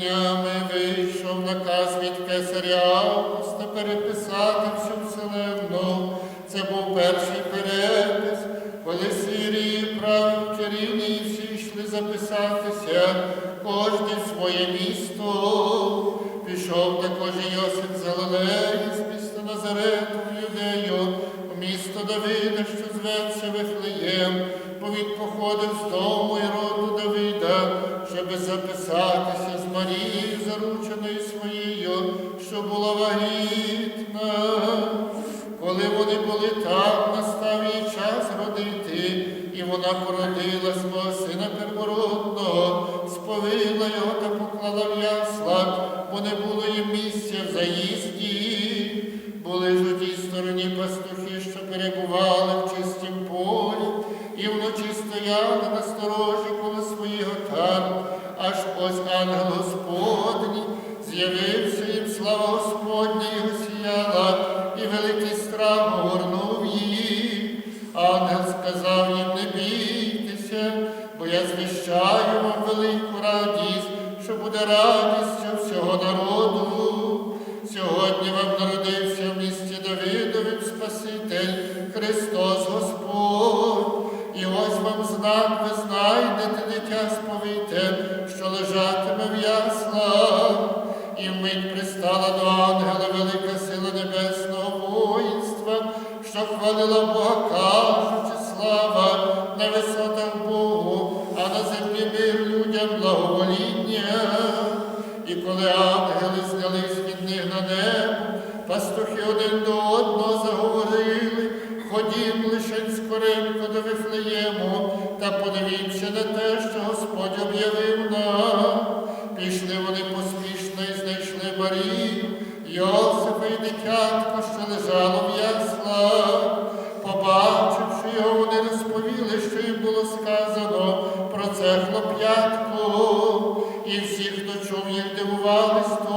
Amen. Василь, поклала в яслах, бо не було їм місця заїсти. що лежатиме в яслах, і вмить пристала до ангела велика сила небесного воїнства, що хвалила Бога, кажучи, слава на висотах Богу, а на землі мир людям благовоління. І коли ангели знялись від них на небо, пастухи один до lovest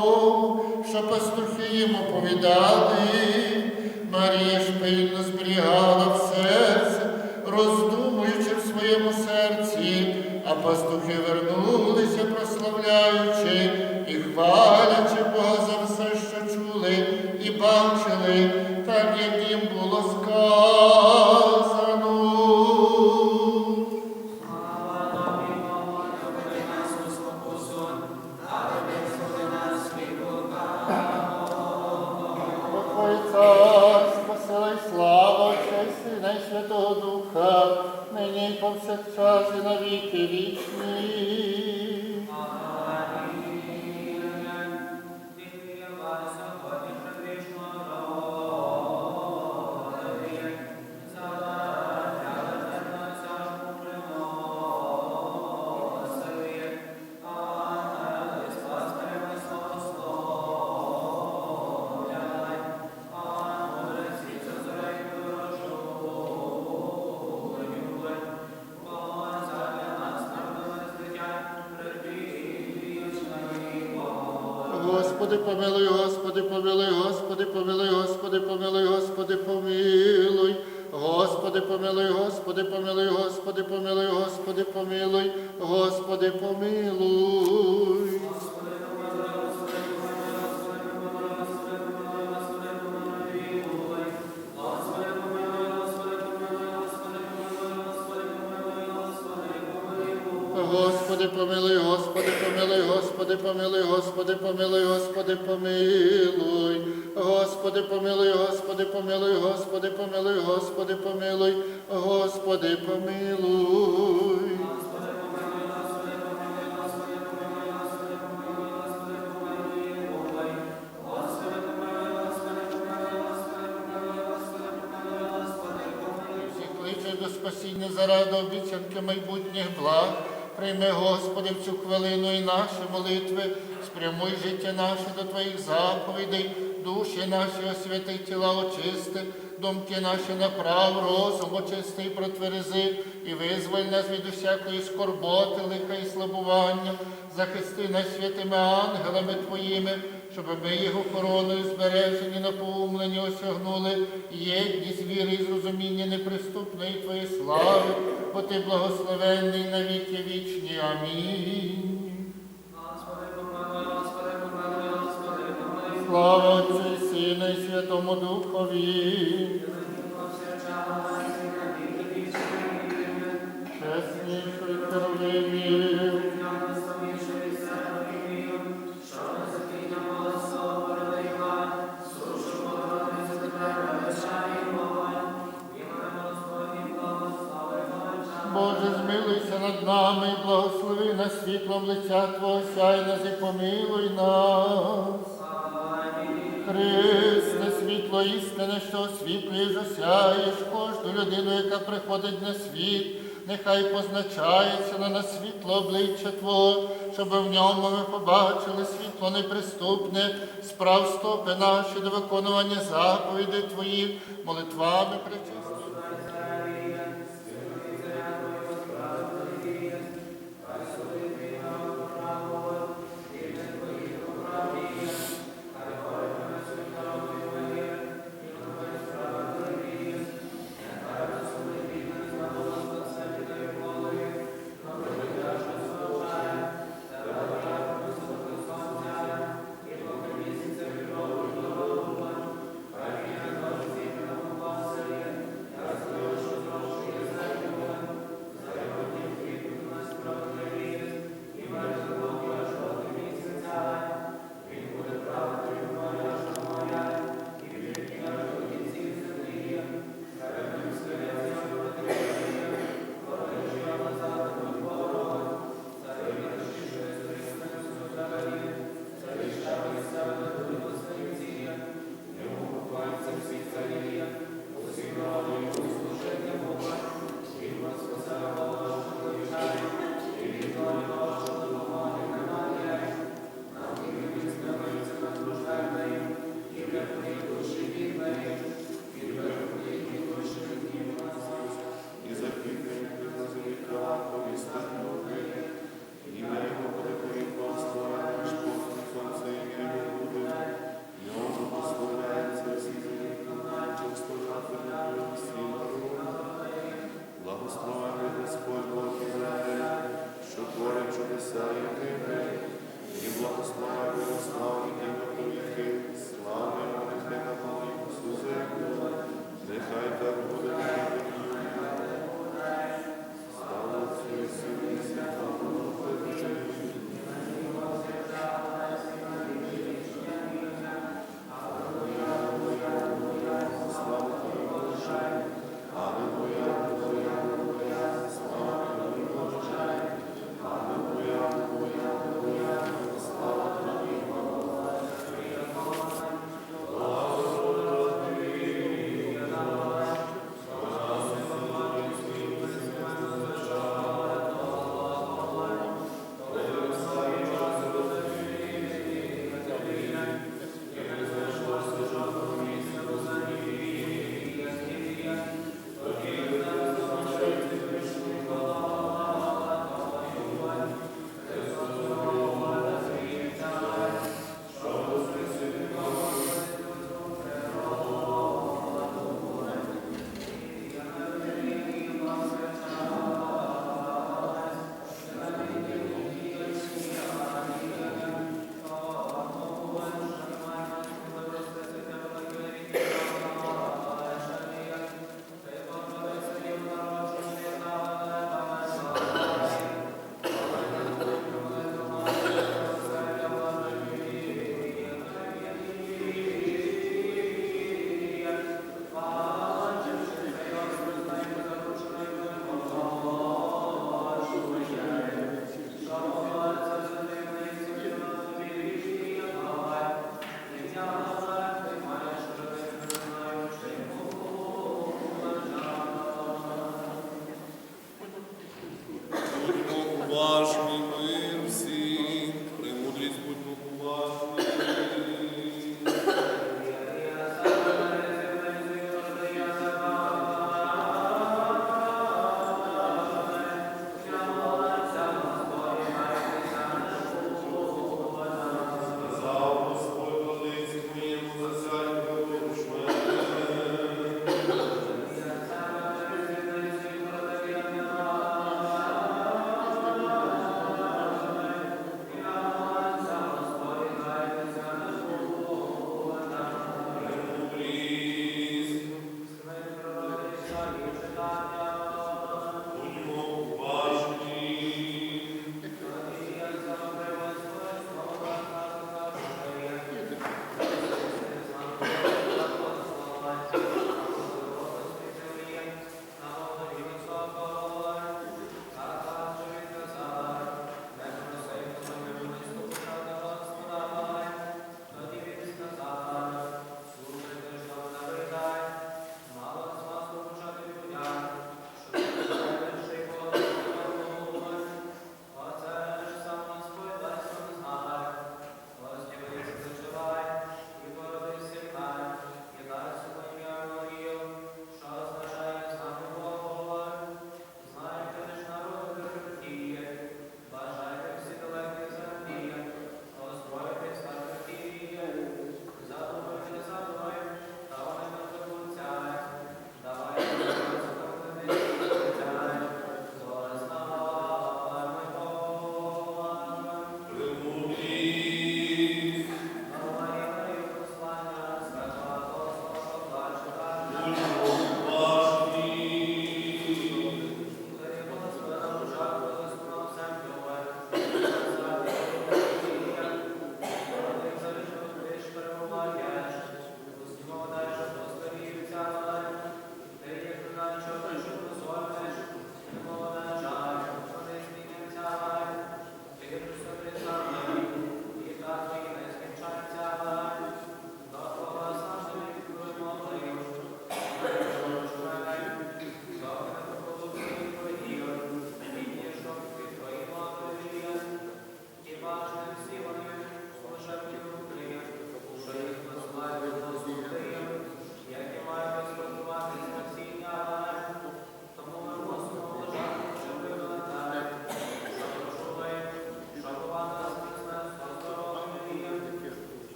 de Pamela Господи, помилуй, Господи, помилуй, Господи, помилуй, Господи, помилуй, Господи, помилуй, Господи, помилуй, Господи, помилуй, Господи, помилуй, Господи, помилуй, Господи, помилуй. Спасіння заради обіцянки майбутніх благ прийми, Господи, в цю хвилину і наші молитви, спрямуй життя наше до Твоїх заповідей, душі наші освяти, тіла очисти, думки наші направ, розум очисти, протверзи, і визволь нас від усякої скорботи, лиха і слабування, захисти нас святими ангелами Твоїми щоб ми його короною збережені, напоумлені осягнули єдність віри і зрозуміння неприступної Твоєї слави, бо Ти благословенний на віки вічні. Амінь. Слава Отцю і Сину і Святому Духові. Чеснішої кровини. Над нами благослови нас світлом лиця Твого, сяй нас і помилуй нас. Христе, світло істини, що освітлює, засяєш кожну людину, яка приходить на світ, нехай позначається на нас світло обличчя Твого, щоб в ньому ми побачили світло неприступне, справ стопи наші до виконування заповідей Твоїх, молитвами причистими.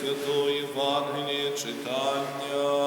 Святої Євангелія читання.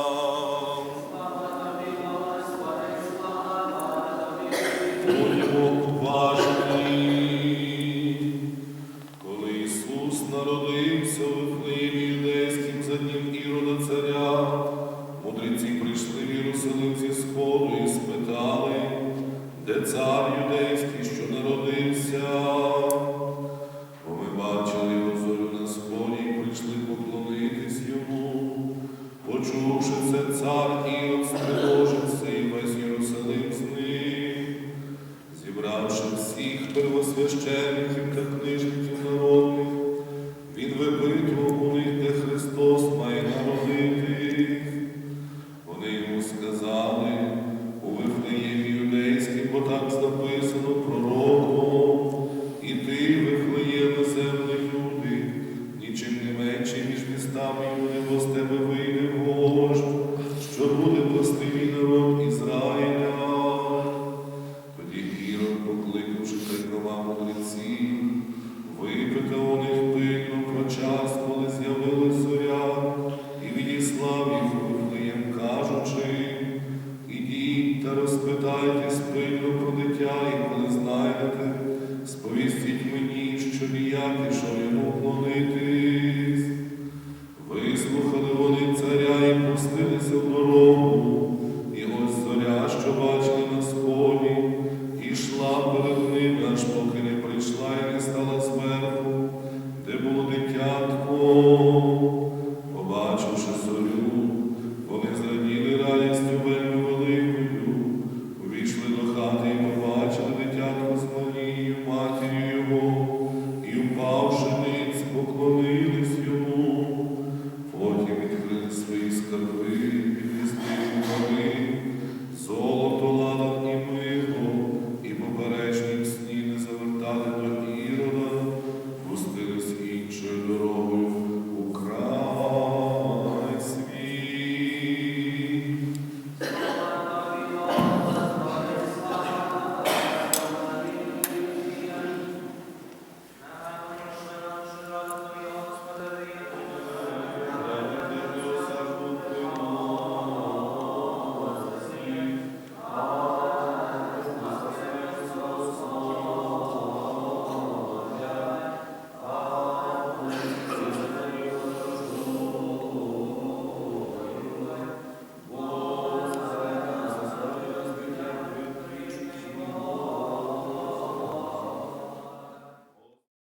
Всіх первосвящеників та книжників Світь мені, щоб і я пішов йому вклонити.